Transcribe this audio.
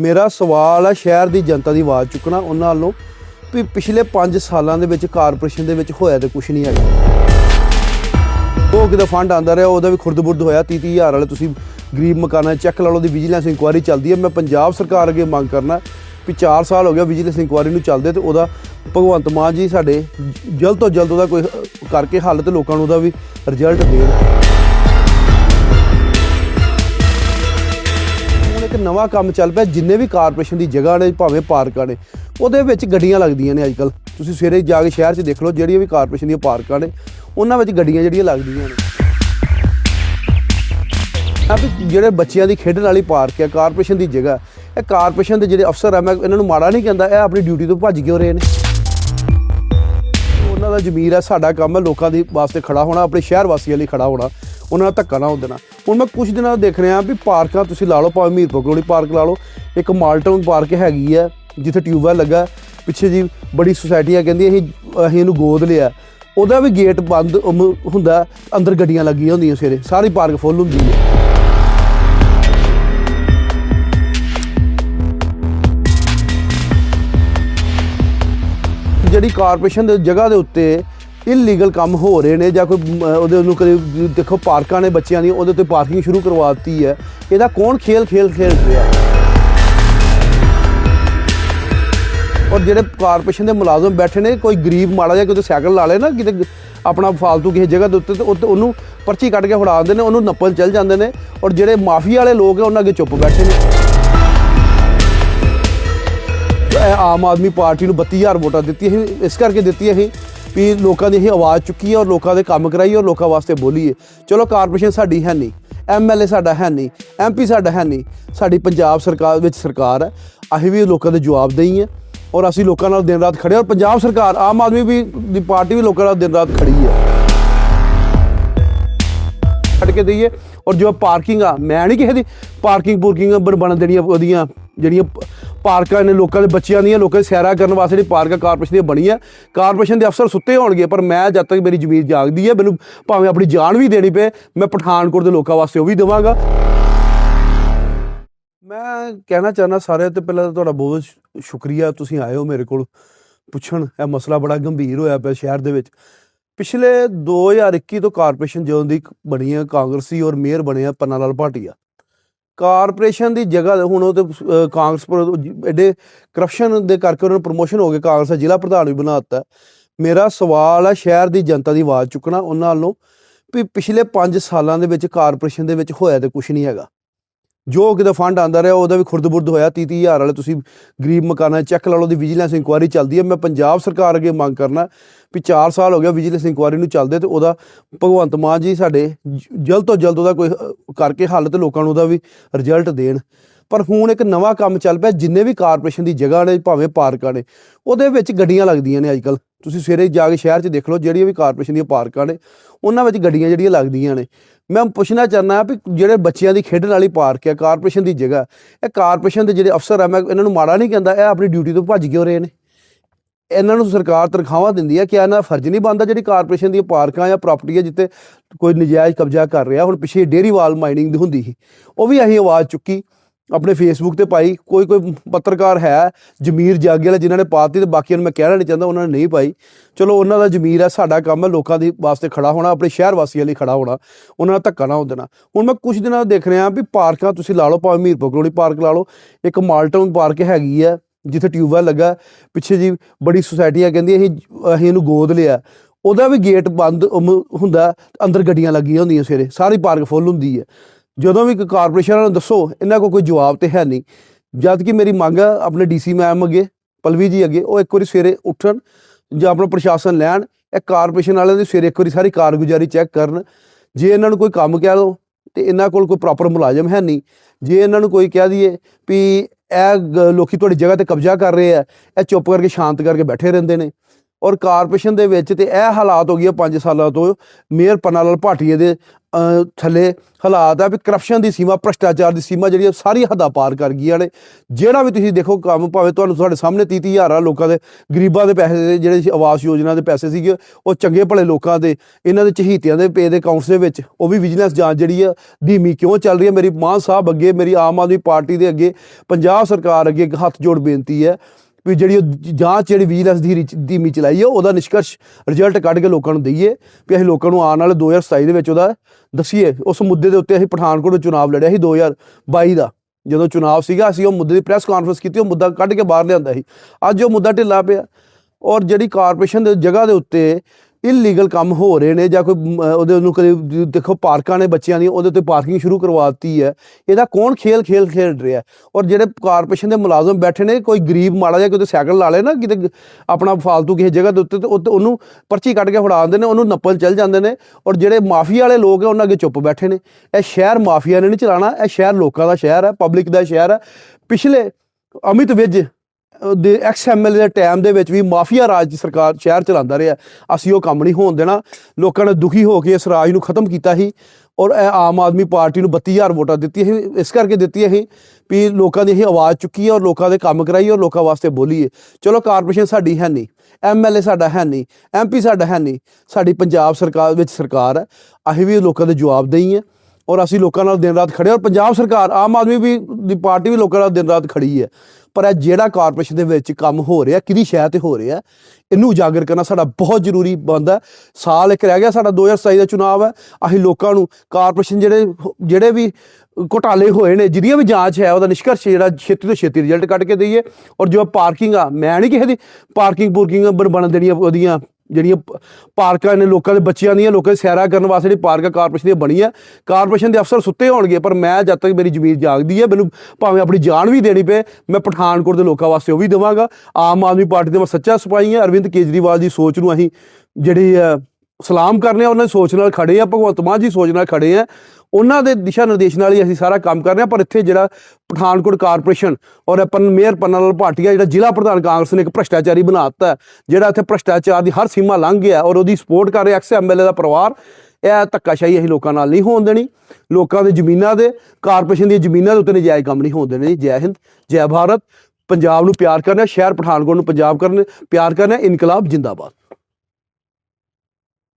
ਮੇਰਾ ਸਵਾਲ ਹੈ ਸ਼ਹਿਰ ਦੀ ਜਨਤਾ ਦੀ ਆਵਾਜ਼ ਚੁੱਕਣਾ, ਉਹਨਾਂ ਵੱਲੋਂ ਵੀ ਪਿਛਲੇ 5 ਸਾਲਾਂ ਦੇ ਵਿੱਚ ਕਾਰਪੋਰੇਸ਼ਨ ਦੇ ਵਿੱਚ ਹੋਇਆ ਤੇ ਕੁਝ ਨਹੀਂ ਹੈਗਾ। ਉਹ ਕਿਤੇ ਫੰਡ ਆਂਦਾ ਰਿਹਾ, ਉਹਦਾ ਵੀ ਖੁਰਦ-ਬੁਰਦ ਹੋਇਆ 30 ਹਜ਼ਾਰ ਵਾਲੇ ਤੁਸੀਂ ਗਰੀਬ ਮਕਾਨਾਂ ਚੈੱਕ ਲਾ ਲਓ ਦੀ ਵਿਜੀਲੈਂਸ ਇਨਕੁਆਇਰੀ ਚੱਲਦੀ ਹੈ। ਮੈਂ ਪੰਜਾਬ ਸਰਕਾਰ ਅੱਗੇ ਮੰਗ ਕਰਨਾ ਵੀ 4 ਸਾਲ ਹੋ ਗਿਆ ਵਿਜੀਲੈਂਸ ਇਨਕੁਆਇਰੀ ਨੂੰ ਚੱਲਦੇ ਤੇ ਉਹਦਾ ਭਗਵੰਤ ਮਾਨ ਜੀ ਸਾਡੇ ਜਲਦ ਤੋਂ ਜਲਦ ਉਹਦਾ ਕੋਈ ਕਰਕੇ ਹੱਲ ਤੇ ਲੋਕਾਂ ਨੂੰ ਉਹਦਾ ਵੀ ਰਿਜ਼ਲਟ ਦੇਣ। ਇੱਕ ਨਵਾਂ ਕੰਮ ਚੱਲ ਪਿਆ, ਜਿੰਨੇ ਵੀ ਕਾਰਪੋਰੇਸ਼ਨ ਦੀ ਜਗ੍ਹਾ ਨੇ, ਭਾਵੇਂ ਪਾਰਕਾਂ ਨੇ, ਉਹਦੇ ਵਿੱਚ ਗੱਡੀਆਂ ਲੱਗਦੀਆਂ ਨੇ ਅੱਜਕੱਲ ਤੁਸੀਂ ਸਵੇਰੇ ਜਾ ਕੇ ਸ਼ਹਿਰ 'ਚ ਦੇਖ ਲਓ, ਜਿਹੜੀਆਂ ਵੀ ਕਾਰਪੋਰੇਸ਼ਨ ਦੀਆਂ ਪਾਰਕਾਂ ਨੇ, ਉਹਨਾਂ ਵਿੱਚ ਗੱਡੀਆਂ ਜਿਹੜੀਆਂ ਲੱਗਦੀਆਂ ਨੇ। ਆ ਵੀ ਜਿਹੜੇ ਬੱਚਿਆਂ ਦੀ ਖੇਡਣ ਵਾਲੀ ਪਾਰਕ ਹੈ, ਕਾਰਪੋਰੇਸ਼ਨ ਦੀ ਜਗ੍ਹਾ, ਇਹ ਕਾਰਪੋਰੇਸ਼ਨ ਦੇ ਜਿਹੜੇ ਅਫਸਰ ਆ, ਮੈਂ ਇਹਨਾਂ ਨੂੰ ਮਾੜਾ ਨਹੀਂ ਕਹਿੰਦਾ, ਇਹ ਆਪਣੀ ਡਿਊਟੀ ਤੋਂ ਭੱਜ ਕਿਉਂ ਰਹੇ ਨੇ। ਉਹਨਾਂ ਦਾ ਜ਼ਮੀਰ ਹੈ, ਸਾਡਾ ਕੰਮ ਹੈ, ਲੋਕਾਂ ਦੀ ਵਾਸਤੇ ਖੜਾ ਹੋਣਾ, ਆਪਣੇ ਸ਼ਹਿਰ ਵਾਸੀਆਂ ਲਈ ਖੜਾ ਹੋਣਾ। ਉਹਨਾਂ ਦਾ ਧੱਕਾ ਨਾ ਹੋਣ ਦੇਣਾ। ਹੁਣ ਮੈਂ ਕੁਝ ਦਿਨਾਂ ਤੋਂ ਦੇਖ ਰਿਹਾ ਵੀ ਪਾਰਕਾਂ ਤੁਸੀਂ ਲਾ ਲਓ, ਭਾਵੇਂ ਮੀਰਪੁਰ ਕੋਲੀ ਪਾਰਕ ਲਾ ਲਓ, ਇੱਕ ਮਾਲਟਾਊਨ ਪਾਰਕ ਹੈਗੀ ਹੈ ਜਿੱਥੇ ਟਿਊਬਵੈਲ ਲੱਗਾ ਪਿੱਛੇ ਜੀ ਬੜੀ ਸੁਸਾਇਟੀਆਂ ਕਹਿੰਦੀ ਅਸੀਂ ਅਸੀਂ ਇਹਨੂੰ ਗੋਦ ਲਿਆ। ਉਹਦਾ ਵੀ ਗੇਟ ਬੰਦ ਹੁੰਦਾ, ਅੰਦਰ ਗੱਡੀਆਂ ਲੱਗੀਆਂ ਹੁੰਦੀਆਂ ਸਵੇਰੇ, ਸਾਰੀ ਪਾਰਕ ਫੁੱਲ ਹੁੰਦੀ ਹੈ। ਜਿਹੜੀ ਕਾਰਪੋਰੇਸ਼ਨ ਦੇ ਜਗ੍ਹਾ ਦੇ ਉੱਤੇ ਇਲੀਗਲ ਕੰਮ ਹੋ ਰਹੇ ਨੇ ਜਾਂ ਕੋਈ ਉਹਦੇ ਉਹਨੂੰ ਕਦੇ ਦੇਖੋ ਪਾਰਕਾਂ ਨੇ ਬੱਚਿਆਂ ਦੀ, ਉਹਦੇ ਉੱਤੇ ਪਾਰਕਿੰਗ ਸ਼ੁਰੂ ਕਰਵਾ ਦਿੱਤੀ ਹੈ। ਇਹਦਾ ਕੌਣ ਖੇਲ ਖੇਲ ਖੇਲ ਰਿਹਾ? ਔਰ ਜਿਹੜੇ ਕਾਰਪੋਰੇਸ਼ਨ ਦੇ ਮੁਲਾਜ਼ਮ ਬੈਠੇ ਨੇ, ਕੋਈ ਗਰੀਬ ਮਾੜਾ ਜਿਹਾ ਕਿਤੇ ਸਾਈਕਲ ਲਾ ਲੇ ਨਾ, ਕਿਤੇ ਆਪਣਾ ਫਾਲਤੂ ਕਿਸੇ ਜਗ੍ਹਾ ਦੇ ਉੱਤੇ, ਤੇ ਉਹਨੂੰ ਪਰਚੀ ਕੱਢ ਕੇ ਫੜਾ ਦਿੰਦੇ ਨੇ, ਉਹਨੂੰ ਨੱਪਲ ਚੱਲ ਜਾਂਦੇ ਨੇ, ਔਰ ਜਿਹੜੇ ਮਾਫੀਆ ਵਾਲੇ ਲੋਕ ਹੈ ਉਹਨਾਂ ਅੱਗੇ ਚੁੱਪ ਬੈਠੇ ਨੇ। ਆਮ ਆਦਮੀ ਪਾਰਟੀ ਨੂੰ 32000 ਵੋਟਾਂ ਦਿੱਤੀਆਂ ਸੀ, ਇਸ ਕਰਕੇ ਦਿੱਤੀਆਂ ਅਸੀਂ ਵੀ ਲੋਕਾਂ ਦੀ ਅਸੀਂ ਆਵਾਜ਼ ਚੁੱਕੀ ਹੈ ਔਰ ਲੋਕਾਂ ਦੇ ਕੰਮ ਕਰਾਈਏ ਔਰ ਲੋਕਾਂ ਵਾਸਤੇ ਬੋਲੀਏ ਚਲੋ ਕਾਰਪੋਰੇਸ਼ਨ ਸਾਡੀ ਹੈ ਨਹੀਂ ਐਮਐਲਏ ਸਾਡਾ ਹੈ ਨਹੀਂ ਐਮਪੀ ਸਾਡਾ ਹੈ ਨਹੀਂ, ਸਾਡੀ ਪੰਜਾਬ ਸਰਕਾਰ ਵਿੱਚ ਸਰਕਾਰ ਹੈ। ਅਸੀਂ ਵੀ ਲੋਕਾਂ ਦੇ ਜਵਾਬ ਦੇਈ ਹੈ ਔਰ ਅਸੀਂ ਲੋਕਾਂ ਨਾਲ ਦਿਨ ਰਾਤ ਖੜੇ ਔਰ ਪੰਜਾਬ ਸਰਕਾਰ, ਆਮ ਆਦਮੀ ਵੀ, ਦੀ ਪਾਰਟੀ ਵੀ ਲੋਕਾਂ ਨਾਲ ਦਿਨ ਰਾਤ ਖੜੀ ਹੈ। ਛੱਡ ਕੇ ਦਈਏ ਔਰ ਜੋ ਪਾਰਕਿੰਗ ਆ, ਮੈਂ ਨਹੀਂ ਕਿਸੇ ਦੀ ਪਾਰਕਿੰਗ ਪੂਰਕਿੰਗ ਬਣ ਬਣ ਦੇਣੀਆਂ ਉਹਦੀਆਂ ਜਿਹੜੀਆਂ ਪਾਰਕਾਂ ਨੇ ਲੋਕਾਂ ਦੇ ਬੱਚਿਆਂ ਦੀਆਂ, ਲੋਕਾਂ ਦੇ ਸੈਰਾਂ ਕਰਨ ਵਾਸਤੇ ਜਿਹੜੀ ਪਾਰਕਾਂ ਕਾਰਪੋਰੇਸ਼ਨ ਦੀਆਂ ਹੈ ਕਾਰਪੋਰੇਸ਼ਨ ਦੇ ਅਫਸਰ ਸੁੱਤੇ ਹੋਣਗੇ, ਪਰ ਮੈਂ ਜਦ ਤੱਕ ਮੇਰੀ ਜ਼ਮੀਰ ਜਾਗਦੀ ਹੈ ਮੈਨੂੰ ਭਾਵੇਂ ਆਪਣੀ ਜਾਨ ਵੀ ਦੇਣੀ ਪਏ, ਮੈਂ ਪਠਾਨਕੋਟ ਦੇ ਲੋਕਾਂ ਵਾਸਤੇ ਉਹ ਵੀ ਦੇਵਾਂਗਾ। ਮੈਂ ਕਹਿਣਾ ਚਾਹਨਾ ਸਾਰਿਆਂ ਤੋਂ ਪਹਿਲਾਂ ਤਾਂ ਤੁਹਾਡਾ ਬਹੁਤ ਸ਼ੁਕਰੀਆ, ਤੁਸੀਂ ਆਏ ਹੋ ਮੇਰੇ ਕੋਲ ਪੁੱਛਣ। ਇਹ ਮਸਲਾ ਬੜਾ ਗੰਭੀਰ ਹੋਇਆ ਪਿਆ ਸ਼ਹਿਰ ਦੇ ਵਿੱਚ। ਪਿਛਲੇ 2021 ਤੋਂ ਕਾਰਪੋਰੇਸ਼ਨ ਜਦੋਂ ਦੀ ਬਣੀ ਹੈ ਕਾਂਗਰਸੀ ਔਰ ਮੇਅਰ ਬਣਿਆ, ਪੰਨਾ ਲਾਲ ਭਾਟੀਆ। ਕਾਰਪੋਰੇਸ਼ਨ ਦੀ ਜਗ੍ਹਾ ਹੁਣ ਉਹ ਤੇ ਕਾਂਗਰਸ ਪਰ ਐਡੇ ਕਰਪਸ਼ਨ ਦੇ ਕਰਕੇ ਉਹਨਾਂ ਨੂੰ ਪ੍ਰਮੋਸ਼ਨ ਹੋ ਗਈ ਕਾਂਗਰਸ ਦਾ ਜ਼ਿਲ੍ਹਾ ਪ੍ਰਧਾਨ ਵੀ ਬਣਾ ਦਿੱਤਾ। ਮੇਰਾ ਸਵਾਲ ਹੈ ਸ਼ਹਿਰ ਦੀ ਜਨਤਾ ਦੀ ਆਵਾਜ਼ ਚੁੱਕਣਾ, ਉਹਨਾਂ ਵੱਲੋਂ ਵੀ ਪਿਛਲੇ 5 ਸਾਲਾਂ ਦੇ ਵਿੱਚ ਕਾਰਪੋਰੇਸ਼ਨ ਦੇ ਵਿੱਚ ਹੋਇਆ ਤੇ ਕੁਝ ਨਹੀਂ ਹੈਗਾ। ਜੋ ਕਿਤੇ ਫੰਡ ਆਂਦਾ ਰਿਹਾ, ਉਹਦਾ ਵੀ ਖੁਰਦ-ਬੁਰਦ ਹੋਇਆ 30 ਹਜ਼ਾਰ ਵਾਲੇ ਤੁਸੀਂ ਗਰੀਬ ਮਕਾਨਾਂ ਚੈੱਕ ਲਾ ਲਓ ਦੀ ਵਿਜੀਲੈਂਸ ਇਨਕੁਆਇਰੀ ਚੱਲਦੀ ਹੈ। ਮੈਂ ਪੰਜਾਬ ਸਰਕਾਰ ਅੱਗੇ ਮੰਗ ਕਰਨਾ ਵੀ 4 ਸਾਲ ਹੋ ਗਿਆ ਵਿਜੀਲੈਂਸ ਇਨਕੁਆਇਰੀ ਨੂੰ ਚੱਲਦੇ ਤੇ ਉਹਦਾ ਭਗਵੰਤ ਮਾਨ ਜੀ ਸਾਡੇ ਜ- ਜਲਦ ਤੋਂ ਜਲਦ ਉਹਦਾ ਕੋਈ ਕਰਕੇ ਹੱਲ ਤੇ ਲੋਕਾਂ ਨੂੰ ਉਹਦਾ ਵੀ ਰਿਜ਼ਲਟ ਦੇਣ। ਪਰ ਹੁਣ ਇੱਕ ਨਵਾਂ ਕੰਮ ਚੱਲ ਪਿਆ, ਜਿੰਨੇ ਵੀ ਕਾਰਪੋਰੇਸ਼ਨ ਦੀ ਜਗ੍ਹਾ ਨੇ, ਭਾਵੇਂ ਪਾਰਕਾਂ ਨੇ, ਉਹਦੇ ਵਿੱਚ ਗੱਡੀਆਂ ਲੱਗਦੀਆਂ ਨੇ ਅੱਜਕੱਲ ਤੁਸੀਂ ਸਵੇਰੇ ਜਾ ਕੇ ਸ਼ਹਿਰ 'ਚ ਦੇਖ ਲਓ, ਜਿਹੜੀਆਂ ਵੀ ਕਾਰਪੋਰੇਸ਼ਨ ਦੀਆਂ ਪਾਰਕਾਂ ਨੇ, ਉਹਨਾਂ ਵਿੱਚ ਗੱਡੀਆਂ ਜਿਹੜੀਆਂ ਲੱਗਦੀਆਂ ਨੇ। ਮੈਂ ਪੁੱਛਣਾ ਚਾਹੁੰਦਾ ਵੀ ਜਿਹੜੇ ਬੱਚਿਆਂ ਦੀ ਖੇਡਣ ਵਾਲੀ ਪਾਰਕ ਹੈ, ਕਾਰਪੋਰੇਸ਼ਨ ਦੀ ਜਗ੍ਹਾ, ਇਹ ਕਾਰਪੋਰੇਸ਼ਨ ਦੇ ਜਿਹੜੇ ਅਫਸਰ ਆ, ਮੈਂ ਇਹਨਾਂ ਨੂੰ ਮਾੜਾ ਨਹੀਂ ਕਹਿੰਦਾ, ਇਹ ਆਪਣੀ ਡਿਊਟੀ ਤੋਂ ਭੱਜ ਕਿਉਂ ਰਹੇ ਨੇ? ਇਹਨਾਂ ਨੂੰ ਸਰਕਾਰ ਤਨਖਾਹਾਂ ਦਿੰਦੀ ਹੈ ਕਿ ਇਹਨਾਂ ਦਾ ਫਰਜ਼ ਨਹੀਂ ਬਣਦਾ ਜਿਹੜੀ ਕਾਰਪੋਰੇਸ਼ਨ ਦੀਆਂ ਪਾਰਕਾਂ ਜਾਂ ਪ੍ਰਾਪਰਟੀ ਹੈ ਜਿੱਤੇ ਕੋਈ ਨਜਾਇਜ਼ ਕਬਜ਼ਾ ਕਰ ਰਿਹਾ, ਹੁਣ ਪਿੱਛੇ ਡੇਰੀਵਾਲ ਮਾਈਨਿੰਗ ਦੀ ਹੁੰਦੀ ਸੀ, ਉਹ ਵੀ ਅਸੀਂ ਆਵਾਜ਼ ਚੁੱਕੀ। ਆਪਣੇ ਫੇਸਬੁੱਕ ਤੇ ਪਾਈ ਕੋਈ ਕੋਈ ਪੱਤਰਕਾਰ ਹੈ, ਜ਼ਮੀਰ ਜਾਗੇ ਵਾਲੇ ਜਿਨ੍ਹਾਂ ਨੇ ਪਾਤੀ ਤੇ ਬਾਕੀਆਂ ਨੂੰ ਮੈਂ ਕਹਿਣਾ ਨਹੀਂ ਚਾਹੁੰਦਾ, ਉਹਨਾਂ ਨੇ ਨਹੀਂ ਪਾਈ। ਚਲੋ ਉਹਨਾਂ ਦਾ ਜ਼ਮੀਰ ਹੈ ਸਾਡਾ ਕੰਮ ਹੈ ਲੋਕਾਂ ਦੀ ਵਾਸਤੇ ਖੜਾ ਹੋਣਾ, ਆਪਣੇ ਸ਼ਹਿਰ ਵਾਸੀਆਂ ਲਈ ਖੜਾ ਹੋਣਾ, ਉਹਨਾਂ ਦਾ ਧੱਕਾ ਨਾ ਹੋਣ ਦੇਣਾ। ਹੁਣ ਮੈਂ ਕੁਝ ਦਿਨਾਂ ਦੇਖ ਰਿਹਾ ਵੀ ਪਾਰਕਾਂ ਤੁਸੀਂ ਲਾ ਲਓ, ਭਾਵੇਂ ਮੀਰਪੁਰ ਕੋਲੀ ਪਾਰਕ ਲਾ ਲਓ, ਇੱਕ ਮਾਲਟਾਊਨ ਪਾਰਕ ਹੈਗੀ ਹੈ ਜਿੱਥੇ ਟਿਊਬਵੈਲ ਲੱਗਾ, ਪਿੱਛੇ ਜੀ ਬੜੀ ਸੁਸਾਇਟੀਆਂ ਕਹਿੰਦੀਆਂ ਅਸੀਂ ਅਸੀਂ ਇਹਨੂੰ ਗੋਦ ਲਿਆ। ਉਹਦਾ ਵੀ ਗੇਟ ਬੰਦ ਹੁੰਦਾ, ਅੰਦਰ ਗੱਡੀਆਂ ਲੱਗੀਆਂ ਹੁੰਦੀਆਂ ਸਵੇਰੇ, ਸਾਰੀ ਪਾਰਕ ਫੁੱਲ ਹੁੰਦੀ ਹੈ ਜਦੋਂ ਵੀ ਕਾਰਪੋਰੇਸ਼ਨ ਵਾਲਿਆਂ ਨੂੰ ਦੱਸੋ, ਇਹਨਾਂ ਕੋਲ ਕੋਈ ਜਵਾਬ ਤੇ ਹੈ ਨਹੀਂ। ਜਦ ਕਿ ਮੇਰੀ ਮੰਗ ਹੈ ਆਪਣੇ ਡੀਸੀ ਮੈਮ ਅੱਗੇ, ਪਲਵੀ ਜੀ ਅੱਗੇ, ਉਹ ਇੱਕ ਵਾਰੀ ਸਵੇਰੇ ਉੱਠਣ ਜਾਂ ਆਪਣਾ ਪ੍ਰਸ਼ਾਸਨ ਲੈਣ, ਇਹ ਕਾਰਪੋਰੇਸ਼ਨ ਵਾਲਿਆਂ ਦੀ ਸਵੇਰੇ ਇੱਕ ਵਾਰੀ ਸਾਰੀ ਕਾਰਗੁਜ਼ਾਰੀ ਚੈੱਕ ਕਰਨ। ਜੇ ਇਹਨਾਂ ਨੂੰ ਕੋਈ ਕੰਮ ਕਹਿ ਲਓ ਤੇ ਇਹਨਾਂ ਕੋਲ ਕੋਈ ਪ੍ਰੋਪਰ ਮੁਲਾਜ਼ਮ ਹੈ ਨਹੀਂ। ਜੇ ਇਹਨਾਂ ਨੂੰ ਕੋਈ ਕਹਿ ਦਈਏ ਵੀ ਇਹ ਗ- ਲੋਕੀ ਤੁਹਾਡੀ ਜਗ੍ਹਾ ਤੇ ਕਬਜ਼ਾ ਕਰ ਰਹੇ ਆ, ਇਹ ਚੁੱਪ ਕਰਕੇ ਸ਼ਾਂਤ ਕਰਕੇ ਬੈਠੇ ਰਹਿੰਦੇ ਨੇ। ਔਰ ਕਾਰਪੋਰੇਸ਼ਨ ਦੇ ਵਿੱਚ ਤੇ ਇਹ ਹਾਲਾਤ ਹੋ ਗਏ 5 ਸਾਲਾਂ ਤੋਂ। ਮੇਅਰ ਪन्ना ਲਾਲ ਭਾਟੀਏ ਦੇ ਥੱਲੇ ਹਾਲਾਤ ਆ ਵੀ ਕਰਪਸ਼ਨ ਦੀ ਸੀਮਾ, ਭ੍ਰਸ਼ਟਾਚਾਰ ਦੀ ਸੀਮਾ ਜਿਹੜੀ ਆ ਸਾਰੀ ਹੱਦਾਂ ਪਾਰ ਕਰ ਗਈਆਂ ਨੇ। ਜਿਹੜਾ ਵੀ ਤੁਸੀਂ ਦੇਖੋ ਕੰਮ, ਭਾਵੇਂ ਤੁਹਾਨੂੰ ਤੁਹਾਡੇ ਸਾਹਮਣੇ 30 30 ਹਜ਼ਾਰਾਂ ਲੋਕਾਂ ਦੇ, ਗਰੀਬਾਂ ਦੇ ਪੈਸੇ ਜਿਹੜੇ ਸੀ, ਆਵਾਸ ਯੋਜਨਾ ਦੇ ਪੈਸੇ ਸੀਗੇ, ਉਹ ਚੰਗੇ ਭਲੇ ਲੋਕਾਂ ਦੇ, ਇਹਨਾਂ ਦੇ ਚਹੀਤਿਆਂ ਦੇ ਪੇ ਦੇ ਅਕਾਊਂਟਸ ਦੇ ਵਿੱਚ, ਉਹ ਵੀ ਵਿਜੀਲੈਂਸ ਜਾਂਚ ਜਿਹੜੀ ਆ, ਧੀਮੀ ਕਿਉਂ ਚੱਲ ਰਹੀ ਹੈ ਮੇਰੀ ਮਾਨ ਸਾਹਿਬ ਅੱਗੇ, ਮੇਰੀ ਆਮ ਆਦਮੀ ਪਾਰਟੀ ਦੇ ਅੱਗੇ, ਪੰਜਾਬ ਸਰਕਾਰ ਅੱਗੇ ਇੱਕ ਹੱਥ ਜੋੜ ਬੇਨਤੀ ਹੈ ਵੀ ਜਿਹੜੀ ਉਹ ਜਾਂਚ ਜਿਹੜੀ ਵਿਜੀਲੈਂਸ ਦੀ ਰਿਚ- ਧੀਮੀ ਚਲਾਈ ਹੈ ਉਹਦਾ ਨਿਸ਼ਕਰਸ਼ ਰਿਜ਼ਲਟ ਕੱਢ ਕੇ ਲੋਕਾਂ ਨੂੰ ਦਈਏ ਵੀ ਅਸੀਂ ਲੋਕਾਂ ਨੂੰ ਆਉਣ ਵਾਲੇ 2027 ਦੇ ਵਿੱਚ ਉਹਦਾ ਦੱਸੀਏ। ਉਸ ਮੁੱਦੇ ਦੇ ਉੱਤੇ ਅਸੀਂ ਪਠਾਨਕੋਟ ਵਿੱਚ ਚੁਣਾਵ ਲੜਿਆ ਸੀ 2022 ਦਾ। ਜਦੋਂ ਚੁਣਾਵ ਸੀਗਾ, ਅਸੀਂ ਉਹ ਮੁੱਦੇ ਦੀ ਪ੍ਰੈਸ ਕਾਨਫਰੰਸ ਕੀਤੀ, ਉਹ ਮੁੱਦਾ ਕੱਢ ਕੇ ਬਾਹਰ ਲਿਆਂਦਾ ਸੀ। ਅੱਜ ਉਹ ਮੁੱਦਾ ਢਿੱਲਾ ਪਿਆ। ਔਰ ਜਿਹੜੀ ਕਾਰਪੋਰੇਸ਼ਨ ਦੇ ਜਗ੍ਹਾ ਦੇ ਉੱਤੇ ਇਲੀਗਲ ਕੰਮ ਹੋ ਰਹੇ ਨੇ ਜਾਂ ਕੋਈ ਉਹਦੇ ਉਹਨੂੰ ਕਦੇ ਦੇਖੋ ਪਾਰਕਾਂ ਨੇ ਬੱਚਿਆਂ ਦੀ ਉਹਦੇ ਤੇ ਪਾਰਕਿੰਗ ਸ਼ੁਰੂ ਕਰਵਾ ਦਿੱਤੀ ਹੈ। ਇਹਦਾ ਕੌਣ ਖੇਲ ਖੇਲ ਖੇਡ ਰਿਹਾ ਔਰ ਜਿਹੜੇ ਕਾਰਪੋਰੇਸ਼ਨ ਦੇ ਮੁਲਾਜ਼ਮ ਬੈਠੇ ਨੇ, ਕੋਈ ਗਰੀਬ ਮਾੜਾ ਜਿਹਾ ਕਿਤੇ ਸਾਈਕਲ ਲਾ ਲੇ ਨਾ, ਕਿਤੇ ਆਪਣਾ ਫਾਲਤੂ ਕਿਸੇ ਜਗ੍ਹਾ ਦੇ ਉੱਤੇ, ਤੇ ਉਹਨੂੰ ਪਰਚੀ ਕੱਢ ਕੇ ਫੜਾ ਦਿੰਦੇ ਨੇ, ਉਹਨੂੰ ਨੱਪਲ ਚੱਲ ਜਾਂਦੇ ਨੇ। ਔਰ ਜਿਹੜੇ ਮਾਫੀਆ ਵਾਲੇ ਲੋਕ ਆ ਉਹਨਾਂ ਅੱਗੇ ਚੁੱਪ ਬੈਠੇ ਨੇ। ਇਹ ਸ਼ਹਿਰ ਮਾਫੀਆ ਨੇ ਨਹੀਂ ਚਲਾਣਾ, ਇਹ ਸ਼ਹਿਰ ਲੋਕਾਂ ਦਾ ਸ਼ਹਿਰ ਹੈ, ਪਬਲਿਕ ਦਾ ਸ਼ਹਿਰ ਹੈ। ਪਿਛਲੇ ਅਮਿਤ ਵਿਜ ਦੇ ਐਕਸ ਐਮਐਲਏ ਦੇ ਟਾਈਮ ਦੇ ਵਿੱਚ ਵੀ ਮਾਫੀਆ ਰਾਜ ਦੀ ਸਰਕਾਰ ਸ਼ਹਿਰ ਚਲਾਉਂਦਾ ਰਿਹਾ। ਅਸੀਂ ਉਹ ਕੰਮ ਨਹੀਂ ਹੋਣ ਦੇਣਾ। ਲੋਕਾਂ ਨੇ ਦੁਖੀ ਹੋ ਕੇ ਇਸ ਰਾਜ ਨੂੰ ਖਤਮ ਕੀਤਾ ਸੀ ਔਰ ਇਹ ਆਮ ਆਦਮੀ ਪਾਰਟੀ ਨੂੰ 32000 ਵੋਟਾਂ ਦਿੱਤੀਆਂ ਸੀ। ਇਸ ਕਰਕੇ ਦਿੱਤੀਆਂ ਸੀ ਵੀ ਲੋਕਾਂ ਦੀ ਇਹ ਆਵਾਜ਼ ਚੁੱਕੀ ਹੈ ਔਰ ਲੋਕਾਂ ਦੇ ਕੰਮ ਕਰਾਈਏ ਔਰ ਲੋਕਾਂ ਵਾਸਤੇ ਬੋਲੀਏ। ਚਲੋ ਕਾਰਪੋਰੇਸ਼ਨ ਸਾਡੀ ਹੈ ਨਹੀਂ ਐਮਐਲਏ ਸਾਡਾ ਹੈ ਨਹੀਂ ਐਮਪੀ ਸਾਡਾ ਹੈ ਨਹੀਂ, ਸਾਡੀ ਪੰਜਾਬ ਸਰਕਾਰ ਵਿੱਚ ਸਰਕਾਰ ਹੈ। ਅਸੀਂ ਵੀ ਲੋਕਾਂ ਦੇ ਜਵਾਬਦੇਹੀ ਹੈ ਔਰ ਅਸੀਂ ਲੋਕਾਂ ਨਾਲ ਦਿਨ ਰਾਤ ਖੜੇ ਔਰ ਪੰਜਾਬ ਸਰਕਾਰ, ਆਮ ਆਦਮੀ ਵੀ ਦੀ ਪਾਰਟੀ ਵੀ ਲੋਕਾਂ ਨਾਲ ਦਿਨ ਰਾਤ ਖੜੀ ਹੈ। ਪਰ ਇਹ ਜਿਹੜਾ ਕਾਰਪੋਰੇਸ਼ਨ ਦੇ ਵਿੱਚ ਕੰਮ ਹੋ ਰਿਹਾ, ਕਿਹਦੀ ਸ਼ਹਿ ਤੇ ਹੋ ਰਿਹਾ, ਇਹਨੂੰ ਉਜਾਗਰ ਕਰਨਾ ਸਾਡਾ ਬਹੁਤ ਜ਼ਰੂਰੀ ਬਣਦਾ ਸਾਲ ਇੱਕ ਰਹਿ ਗਿਆ ਸਾਡਾ 2027 ਦਾ ਚੁਣਾਵ ਹੈ। ਅਸੀਂ ਲੋਕਾਂ ਨੂੰ ਕਾਰਪੋਰੇਸ਼ਨ ਜਿਹੜੇ ਜਿਹੜੇ ਵੀ ਘੁਟਾਲੇ ਹੋਏ ਨੇ, ਜਿਹਦੀਆਂ ਵੀ ਜਾਂਚ ਹੈ, ਉਹਦਾ ਨਿਸ਼ਕਰਸ਼ ਜਿਹੜਾ ਛੇਤੀ ਤੋਂ ਛੇਤੀ ਰਿਜ਼ਲਟ ਕੱਢ ਕੇ ਦਈਏ। ਔਰ ਜੋ ਪਾਰਕਿੰਗ ਆ, ਮੈਂ ਨਹੀਂ ਕਿਸੇ ਦੀ ਪਾਰਕਿੰਗ ਪੂਰਕਿੰਗ ਬਣ ਬਣ ਦੇਣੀਆਂ ਉਹਦੀਆਂ ਜਿਹੜੀਆਂ ਪਾਰਕਾਂ ਨੇ ਲੋਕਾਂ ਦੇ ਬੱਚਿਆਂ ਦੀਆਂ, ਲੋਕਾਂ ਦੀ ਸੈਰਾ ਕਰਨ ਵਾਸਤੇ ਜਿਹੜੀ ਪਾਰਕਾਂ ਕਾਰਪੋਰੇਸ਼ਨ ਦੀਆਂ ਬਣੀਆਂ। ਕਾਰਪੋਰੇਸ਼ਨ ਦੇ ਅਫਸਰ ਸੁੱਤੇ ਹੋਣਗੇ, ਪਰ ਮੈਂ ਜਦ ਤੱਕ ਮੇਰੀ ਜ਼ਮੀਰ ਜਾਗਦੀ ਹੈ, ਮੈਨੂੰ ਭਾਵੇਂ ਆਪਣੀ ਜਾਨ ਵੀ ਦੇਣੀ ਪਏ, ਮੈਂ ਪਠਾਨਕੋਟ ਦੇ ਲੋਕਾਂ ਵਾਸਤੇ ਉਹ ਵੀ ਦੇਵਾਂਗਾ। ਆਮ ਆਦਮੀ ਪਾਰਟੀ ਦੇ ਮੈਂ ਸੱਚਾ ਸਿਪਾਹੀ ਹਾਂ। ਅਰਵਿੰਦ ਕੇਜਰੀਵਾਲ ਦੀ ਸੋਚ ਨੂੰ ਅਸੀਂ ਜਿਹੜੀ ਸਲਾਮ ਕਰਨੇ ਆ, ਉਹਨਾਂ ਦੀ ਸੋਚ ਨਾਲ ਖੜੇ ਆ, ਭਗਵੰਤ ਮਾਨ ਜੀ ਸੋਚ ਨਾਲ ਖੜੇ ਆ। ਉਹਨਾਂ ਦੇ ਦਿਸ਼ਾ ਨਿਰਦੇਸ਼ ਨਾਲ ਹੀ ਅਸੀਂ ਸਾਰਾ ਕੰਮ ਕਰ ਰਹੇ ਹਾਂ ਪਰ ਇੱਥੇ ਜਿਹੜਾ ਪਠਾਨਕੋਟ ਕਾਰਪੋਰੇਸ਼ਨ ਔਰ ਆਪਨ ਮੇਅਰ ਪन्ना ਲਾਲ ਭਾਟੀਆ, ਜਿਹੜਾ ਜ਼ਿਲ੍ਹਾ ਪ੍ਰਧਾਨ ਕਾਂਗਰਸ ਨੇ ਇੱਕ ਭ੍ਰਸ਼ਟਾਚਾਰੀ ਬਣਾ ਦਿੱਤਾ ਜਿਹੜਾ ਇੱਥੇ ਭ੍ਰਸ਼ਟਾਚਾਰ ਦੀ ਹਰ ਸੀਮਾ ਲੰਘ ਗਿਆ ਔਰ ਉਹਦੀ ਸਪੋਰਟ ਕਰ ਰਿਹਾ ਐਕਸ ਐਮਐਲਏ ਦਾ ਪਰਿਵਾਰ, ਇਹ ਧੱਕਾਸ਼ਾਹੀ ਅਸੀਂ ਲੋਕਾਂ ਨਾਲ ਨਹੀਂ ਹੋਣ ਦੇਣੀ। ਲੋਕਾਂ ਦੇ ਜ਼ਮੀਨਾਂ ਦੇ, ਕਾਰਪੋਰੇਸ਼ਨ ਦੀਆਂ ਜ਼ਮੀਨਾਂ ਦੇ ਉੱਤੇ ਨਜਾਇਜ਼ ਕੰਮ ਨਹੀਂ ਹੋਣ ਦੇਣੇ ਜੀ। ਜੈ ਹਿੰਦ, ਜੈ ਭਾਰਤ, ਪੰਜਾਬ ਨੂੰ ਪਿਆਰ ਕਰਨਾ, ਸ਼ਹਿਰ ਪਠਾਨਕੋਟ ਨੂੰ ਪੰਜਾਬ ਕਰਨ, ਪਿਆਰ ਕਰਨਾ, ਇਨਕਲਾਬ ਜਿੰਦਾਬਾਦ।